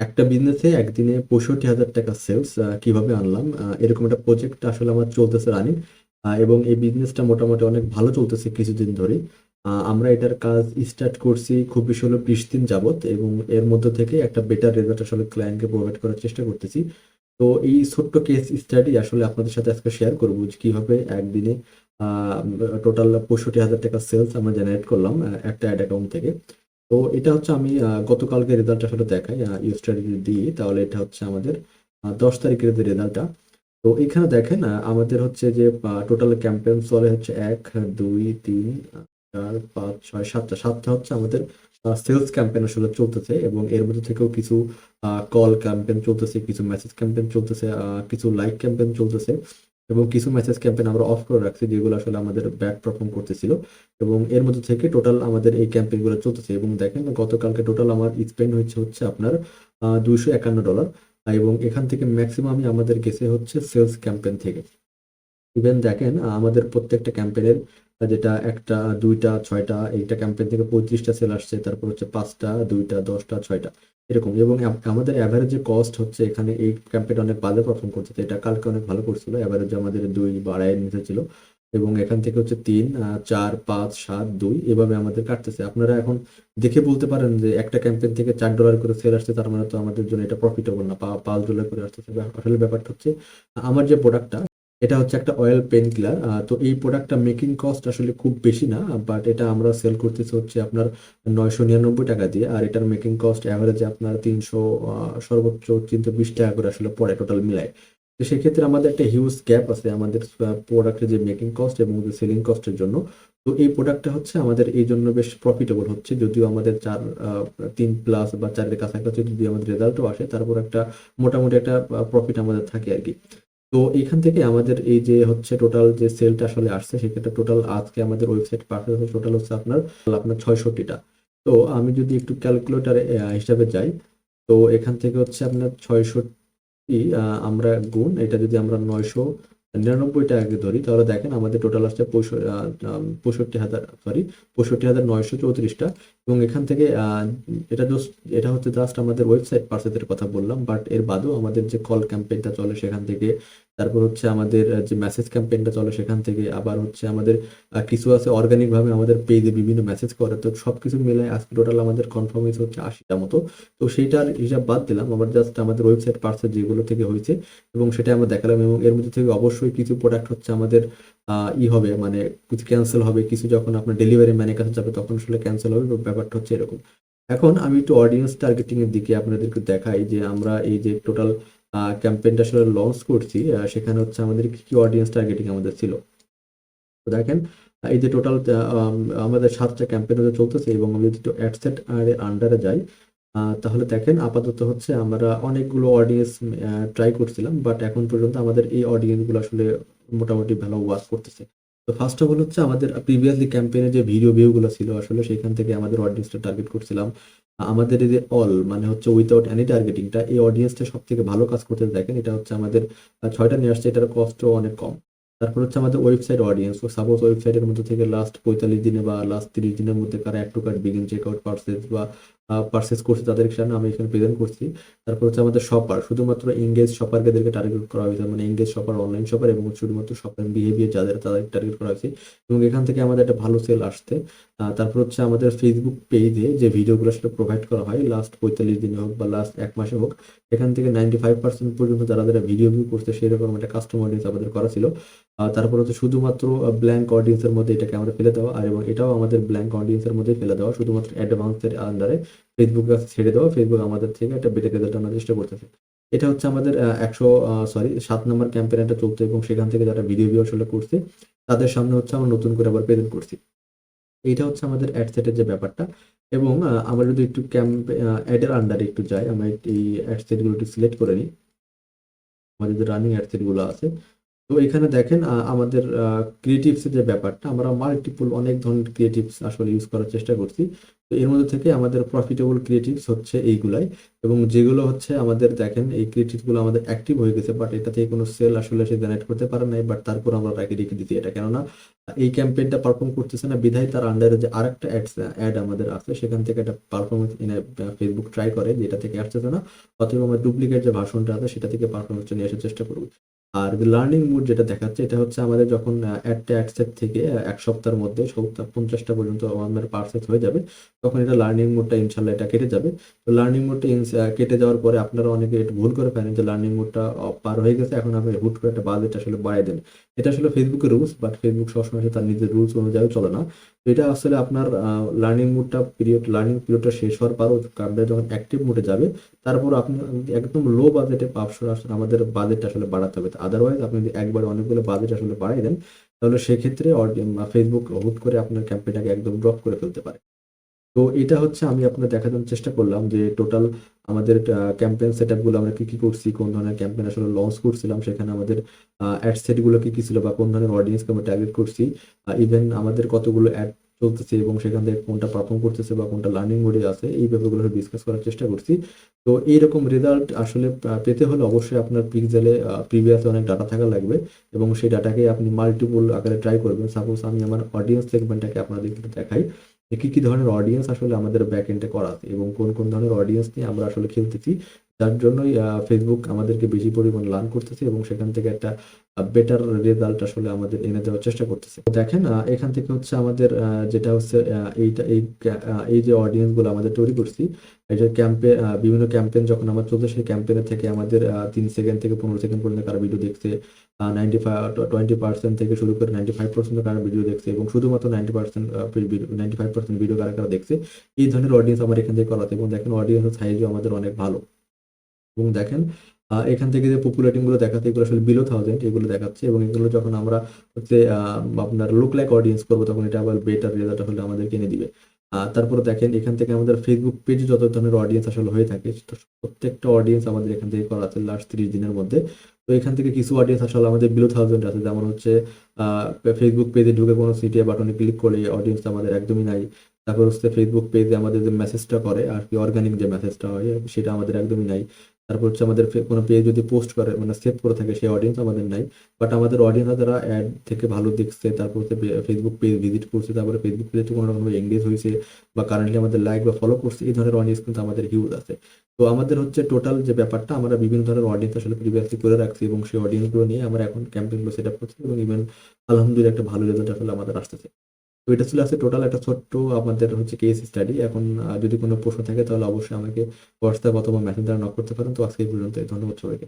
একটা বিজনেসে একদিনে পঁয়ষট্টি হাজার টাকা সেলস কীভাবে আনলাম? এরকম একটা প্রজেক্ট আসলে আমার চলতেছে রানিং এবং এই বিজনেসটা মোটামুটি অনেক ভালো চলতেছে কিছুদিন ধরে। আমরা এটার কাজ স্টার্ট করছি খুব বেশি হলো বিশ দিন যাবত এবং এর মধ্যে থেকে একটা বেটার রেজাল্ট আসলে ক্লায়েন্টকে প্রোভাইড করার চেষ্টা করতেছি। তো এই ছোট্ট কেস স্টাডি আসলে আপনাদের সাথে আজকে শেয়ার করব যে কীভাবে একদিনে টোটাল পঁয়ষট্টি হাজার টাকা সেলস আমরা জেনারেট করলাম একটা অ্যাড অ্যাকাউন্ট থেকে। তো এটা হচ্ছে আমি গতকালকে রেজাল্ট আসলে দেখাই ইউ স্টাডি দিই তাহলে এটা হচ্ছে আমাদের দশ তারিখের যে রেজাল্টটা তো এখানে দেখেন আমাদের হচ্ছে যে টোটাল ক্যাম্পেন চলে হচ্ছে এক, দুই, তিন, চার, পাঁচ, ছয়, সাতটা। সাতটা হচ্ছে আমাদের সেলস ক্যাম্পেন আসলে চলতেছে এবং এর মধ্যে থেকেও কিছু কল ক্যাম্পেন চলতেছে, কিছু মেসেজ ক্যাম্পেন চলতেছে কিছু লাইক ক্যাম্পেন চলতেছে। এবং কিছু মেসেজ ক্যাম্পেন আমরা অফ করে রাখছি, যেগুলো আসলে আমাদের ব্যাক পারফর্ম করতেছিল। এবং এর মধ্যে থেকে টোটাল আমাদের এই ক্যাম্পেইনগুলো চলতেছে। এবং দেখেন, গতকালকে টোটাল আমার স্পেন্ড হচ্ছে হচ্ছে আপনার দুইশো একান্ন ডলার এবং এখান থেকে ম্যাক্সিমামই আমাদের গেছে হচ্ছে সেলস ক্যাম্পেন থেকে। ইভেন দেখেন, আমাদের প্রত্যেকটা ক্যাম্পেইনের যেটা একটা, দুইটা, ছয়টা, এইটা ক্যাম্পেইন থেকে পঁয়ত্রিশটা সেল আসছে, তারপর হচ্ছে পাঁচটা, দুইটা, দশটা, ছয়টা, এরকম। এবং আমাদের অ্যাভারেজ যে কস্ট হচ্ছে, এখানে এই ক্যাম্পেইন অনেক বাজে পারফর্ম করছে। তো এটা কালকে অনেক ভালো করছিল। অ্যাভারেজ আমাদের দুই বা আড়াইয়ের নিচে ছিল। এবং এখান থেকে হচ্ছে তিন চার, পাঁচ, সাত, দুই, এভাবে আমাদের কাটতেছে। আপনারা এখন দেখে বলতে পারেন যে একটা ক্যাম্পেইন থেকে চার ডলার করে সেল আসছে, তার মানে তো আমাদের জন্য এটা প্রফিটেবল না। পাঁচ ডলার করে আসতেছে। আসলে ব্যাপারটা হচ্ছে, আমার যে প্রোডাক্টটা এটা হচ্ছে একটা অয়েল পেন কিলার তো এই প্রোডাক্টটা মেকিং কস্ট আসলে খুব বেশি না বাট এটা আমরা সেল করতেছি হচ্ছে আপনার নয়শো নিরানব্বই টাকা দিয়ে, আর এটার মেকিং কস্ট অ্যাভারেজে আপনার তিনশো সর্বোচ্চ তিনশো বিশ টাকা করে আসলে পড়ে টোটাল মিলায়। তো সেক্ষেত্রে আমাদের একটা হিউজ গ্যাপ আছে আমাদের প্রোডাক্টের যে মেকিং কস্ট এবং যে সেলিং কস্টের জন্য। তো এই প্রোডাক্টটা হচ্ছে আমাদের এই জন্য বেশ প্রফিটেবল হচ্ছে, যদিও আমাদের চার তিন প্লাস বা চারের কাছাকাছি যদি আমাদের রেজাল্টও আসে, তারপর একটা মোটামুটি একটা প্রফিট আমাদের থাকে আর কি। তো এখান থেকে আমাদের এই যে হচ্ছে টোটাল যে সেলটা আসলে আসছে, সেক্ষেত্রে টোটাল আজকে আমাদের ওয়েবসাইট পাঠাতে টোটাল হচ্ছে আপনার আপনার ছয়ষট্টিটা। তো আমি যদি একটু ক্যালকুলেটারে হিসাবে যাই, তো এখান থেকে হচ্ছে আপনার ছয়ষট্টি আমরা গুণ, এটা যদি আমরা নয়শো নিরানব্বই টাকাকে ধরি, তাহলে দেখেন আমাদের টোটাল আসছে পঁয়ষট্টি হাজার সরি পঁয়ষট্টি হাজার নয়শো চৌত্রিশটা। এবং এখান থেকে এটা জাস্ট এটা হচ্ছে জাস্ট আমাদের ওয়েবসাইট পার্সেসের কথা বললাম বাট এর বাদেও আমাদের যে কল ক্যাম্পেইনটা চলে সেখান থেকে তারপর হচ্ছে আমাদের যে মেসেজ ক্যাম্পেইনটা চলে সেখান থেকে আবার হচ্ছে আমাদের কিছু আছে অর্গানিক ভাবে আমাদের পেজে বিভিন্ন মেসেজ করে। তো সব কিছু মিলে আজকে টোটাল আমাদের কনফার্মেন্স হচ্ছে আশিটা মতো। তো সেইটার হিসাব বাদ দিলাম আমার জাস্ট আমাদের ওয়েবসাইট পার্সেল যেগুলো থেকে হয়েছে এবং সেটা আমরা দেখালাম এবং এর মধ্যে থেকে অবশ্যই কিছু প্রোডাক্ট হচ্ছে আমাদের ই হবে মানে কিছু ক্যান্সেল হবে, কিছু যখন আপনার ডেলিভারি ম্যানের কাছে যাবে তখন আসলে ক্যান্সেল হবে ব্যাপারটা হচ্ছে এরকম। এখন আমি একটু অডিয়েন্স টার্গেটিং এর দিকে আপনাদেরকে দেখাই যে আমরা এই যে টোটাল ক্যাম্পেইনটা আসলে লঞ্চ করছি সেখানে হচ্ছে আমাদের কি কি অডিয়েন্স টার্গেটিং আমাদের ছিল। তো দেখেন এই যে টোটাল আমাদের সাতটা ক্যাম্পেইন হচ্ছে চলতেছে এবং আমি যদি অ্যাডসেট আর আন্ডারে যাই তাহলে দেখেন আপাতত হচ্ছে আমরা অনেকগুলো অডিয়েন্স ট্রাই করছিলাম বাট এখন পর্যন্ত আমাদের এই অডিয়েন্সগুলো আসলে মোটামুটি ভালো ওয়ার্ক করতেছে। তো ফার্স্ট অফ অল হচ্ছে আমাদের প্রিভিয়াসলি ক্যাম্পেইনে যে ভিডিও ভিউগুলো ছিল, আসলে সেখান থেকে আমাদের অডিয়েন্সটা টার্গেট করছিলাম। আমাদের এই যে অল মানে হচ্ছে উইথাউট এনি টার্গেটিংটা এই অডিয়েন্সটা সব থেকে ভালো কাজ করতে দেখেন, এটা হচ্ছে আমাদের ছয়টা নিয়ে আসছে, এটার কস্টও অনেক কম। তারপর হচ্ছে আমাদের ওয়েবসাইট অডিয়েন্স সাপোজ ওয়েবসাইটের মধ্যে থেকে লাস্ট পঁয়তাল্লিশ দিনে বা লাস্ট তিরিশ দিনের মধ্যে কারা add to cart begin check out purchase বা পার্সেস করছে তাদের সামনে আমি এখানে প্রেজেন্ট করছি। তারপর হচ্ছে আমাদের শপার শুধুমাত্র এঙ্গেজ শপারকে টার্গেট করা হয়েছে। মানে এঙ্গেজ শপার অনলাইন শপার এবং শুধুমাত্র শপার বিহেভিয়ার যাদের তাদের টার্গেট করা হয়েছে। এবং এখান থেকে আমাদের একটা ভালো সেল আহ, তারপর হচ্ছে আমাদের ফেসবুক পেজে যে ভিডিওগুলো সেটা প্রোভাইড করা হয় লাস্ট পঁয়তাল্লিশ দিনে হোক বা লাস্ট এক মাসে হোক এখান থেকে নাইনটি ফাইভ পার্সেন্ট পর্যন্ত যারা যারা ভিডিও ভিউ করছে সেরকম একটা কাস্টমার আমাদের করা ছিল। তারপর হচ্ছে শুধুমাত্র ব্ল্যাঙ্ক অডিয়েন্সের মধ্যে এটাকে আমরা ফেলে দেওয়া, আর এবং এটাও আমাদের ব্ল্যাঙ্ক অডিয়েন্সের মধ্যে ফেলে দেওয়া, শুধুমাত্র অ্যাডভান্সের আন্ডারে ফেসবুকে ছেড়ে দেওয়া ফেসবুক আমাদের থেকে একটা বেটার রেজাল্ট আনার চেষ্টা করতেছে। এটা হচ্ছে আমাদের একশো সরি সাত নম্বর ক্যাম্পেইনটা চলছে এবং সেখান থেকে যারা ভিডিও ভিউ আসলে করছে, তাদের সামনে হচ্ছে আমরা নতুন করে আবার প্রেজেন্ট করছি। এইটা হচ্ছে আমাদের অ্যাড সেটের যে ব্যাপারটা, এবং আমরা যদি একটু ক্যাম্প অ্যাডের আন্ডারে একটু যাই, আমরা এই অ্যাড সেটগুলো একটু সিলেক্ট করে নিই। আমাদের যে রানিং অ্যাড সেটগুলো আছে তো এখানে দেখেন আমাদের ক্রিয়েটিভস যে ব্যাপারটা, আমরা মাল্টিপল অনেক ধরনের ক্রিয়েটিভস আসলে ইউজ করার চেষ্টা করছি। তো এর মধ্যে থেকে আমাদের প্রফিটেবল ক্রিয়েটিভস হচ্ছে এইগুলাই এবং যেগুলো হচ্ছে আমাদের দেখেন, এই ক্রিয়েটিভগুলো আমাদের অ্যাক্টিভ হয়ে গেছে বাট এটা থেকে কোনো সেল আসলে সে জেনারেট করতে পারে নাই বাট তারপর আমরা তাকে রেখে দিচ্ছি এটা কেননা, এই ক্যাম্পেইনটা পারফর্ম করতেছে না, বিধায় তার আন্ডারে যে আরেকটা অ্যাডস অ্যাড আমাদের আছে, সেখান থেকে একটা পারফরমেন্স ফেসবুক ট্রাই করে, যেটা থেকে আসতেছে না, অথবা আমরা ডুপ্লিকেট যে ভার্সনটা আছে, সেটা থেকে পারফরম্যান্সটা নিয়ে আসার চেষ্টা করব। আর লার্নিং মুড যেটা দেখাচ্ছে, এটা হচ্ছে আমাদের যখন একটা অ্যাডসেট থেকে এক সপ্তাহের মধ্যে সপ্তাহ পঞ্চাশটা পর্যন্ত আমাদের পার্সেস হয়ে যাবে। তখন এটা লার্নিং মুডটা ইনশাল্লাহ এটা কেটে যাবে। তো লার্নিং মুডটা কেটে যাওয়ার পরে আপনারা অনেকে ভুল করে ফেলেন যে লার্নিং মুডটা পার হয়ে গেছে, এখন আপনি হুট করে একটা বাজেট আসলে বাড়াই দেন। এটা আসলে ফেসবুকের রুলস বাট ফেসবুক সবসময় তার নিজের রুলস অনুযায়ী চলে না। তো এটা আসলে আপনার লার্নিং মোডটা পিরিয়ড লার্নিং পিরিয়ডটা শেষ হওয়ার পরও কামটা যখন অ্যাক্টিভ মোডে যাবে, তারপর আপনি একদম লো বাজেটে পাবসা আসলে আমাদের বাজেটটা আসলে বাড়াতে হবে। আদারওয়াইজ আপনি যদি একবারে অনেকগুলো বাজেট আসলে বাড়ায় দেন, তাহলে সেক্ষেত্রে ফেসবুক হুট করে আপনার ক্যাম্পেইনটাকে একদম ড্রপ করে ফেলতে পারে। তো এটা হচ্ছে আমি আপনাদের দেখানোর চেষ্টা করলাম যে টোটাল আমাদের ক্যাম্পেন সেট সেটআপগুলো আমরা কি, কি করছি, কোন ধরনের ক্যাম্পেন আসলে লঞ্চ করছিলাম সেখানে আমাদের অ্যাড সেটগুলো কি, কি ছিল বা কোন ধরনের অডিয়েন্সকে আমরা টার্গেট করছি। ইভেন আমাদের কতগুলো অ্যাড চলতেছে এবং সেখান থেকে কোনটা পারফর্ম করতেছে বা কোনটা লার্নিং মোডে আছে এই ব্যাপারগুলো ডিসকাস করার চেষ্টা করছি। তো এইরকম রেজাল্ট আসলে পেতে হলে অবশ্যই আপনার পিক্সেলে আ প্রিভিয়াস অনেক ডাটা থাকা লাগবে এবং সেই ডাটাকে আপনি মাল্টিপল আকারে ট্রাই করবেন। সাপোজ আমি আমার অডিয়েন্স সেগমেন্টটাকে আপনাদের একটু দেখাই। যে কি, কি ধরনের অডিয়েন্স আসলে আমাদের ব্যাক এন্ডে করা এবং কোন, কোন ধরনের অডিয়েন্স নিয়ে আমরা আসলে খেলতেছি। যার জন্যই ফেসবুক আমাদেরকে বেশি পরিমাণ লার্ন করতেছে এবং সেখান থেকে একটা বেটার রেজাল্ট আসলে আমাদের এনে দেওয়ার চেষ্টা করতেছে। দেখেন এখান থেকে হচ্ছে আমাদের যেটা হচ্ছে এইটা এই এই যে অডিয়েন্সগুলো আমাদের তৈরি করছি। যে ক্যাম্পে বিভিন্ন ক্যাম্পেইন যখন আমার চলছে সেই ক্যাম্পেইনের থেকে আমাদের ৩ সেকেন্ড থেকে ১৫ সেকেন্ড পর্যন্ত কারা ভিডিও দেখছে। আ 95 ট 20% থেকে শুরু করে 95% কারা ভিডিও দেখছে এবং শুধুমাত্র 90% আ ভি ভিডিও 95% ভিডিও কারা, কারা দেখছে। এই ধরনের অডিয়েন্স আমার এখান থেকে করা আছে এবং দেখেন অডিয়েন্সের সাইজও আমাদের অনেক ভালো। এবং দেখেন এখান থেকে যে পপুলেটিংগুলো দেখাচ্ছে এগুলো আসলে বিলো 1000 এগুলো দেখাচ্ছে এবং এগুলো যখন আমরা হচ্ছে আপনার লুক লাইক অডিয়েন্স করব তখন এটা আবার বেটার রেজাল্ট আসলে আমাদেরকে এনে দিবে। তারপরে দেখেন এখান থেকে আমাদের ফেসবুক পেজে যত ধরনের অডিয়েন্স আসলে হয়ে থাকে প্রত্যেকটা অডিয়েন্স আমাদের এখান থেকে করা লাস্ট ৩০ দিনের মধ্যে। তো এখান থেকে কিছু অডিয়েন্স আসলে আমাদের বিলো 1000 আছে যেমন হচ্ছে ফেসবুক পেজে ঢুকে কোনো সিটিয়া বাটনে ক্লিক করলে অডিয়েন্স আমাদের একদমই নাই। তারপর হচ্ছে ফেসবুক পেজে আমাদের যে মেসেজটা করে, আর কি অর্গানিক যে মেসেজটা হয়, সেটা আমাদের একদমই নাই। তারপর হচ্ছে আমাদের কোনো পেজ যদি পোস্ট করে মানে সেভ করে থাকে, সেই অডিয়েন্স আমাদের নাই। বাট আমাদের অডিয়েন্স যারা অ্যাড থেকে ভালো দেখছে, তারপর হচ্ছে ফেসবুক পেজ ভিজিট করছে, তারপরে ফেসবুক পেজে কোনো রকমভাবে এনগেজ হইছে বা কারেন্টলি আমাদের লাইক বা ফলো করছে, এই ধরনের অডিয়েন্স কিন্তু আমাদের হিউজ আছে। তো আমাদের হচ্ছে টোটাল যে ব্যাপারটা, আমরা বিভিন্ন ধরনের অডিয়েন্স আসলে প্রিভিয়াসলি করে রাখছি, এবং সেই অডিয়েন্সগুলো নিয়ে আমরা এখন ক্যাম্পেইনগুলো সেটআপ করছি, এবং ইভেন আলহামদুলিল্লাহ একটা ভালো রেজাল্ট আসলে আমাদের আসতেছে। তো এটা ছিল আজকে টোটাল একটা ছোট্ট আমাদের হচ্ছে কেস স্টাডি। এখন যদি কোনো প্রশ্ন থাকে তাহলে অবশ্যই আমাকে হোয়াটসঅ্যাপ অথবা মেসেঞ্জার নক করতে পারেন। তো আজকে এই পর্যন্তই। ধন্যবাদ সবাইকে।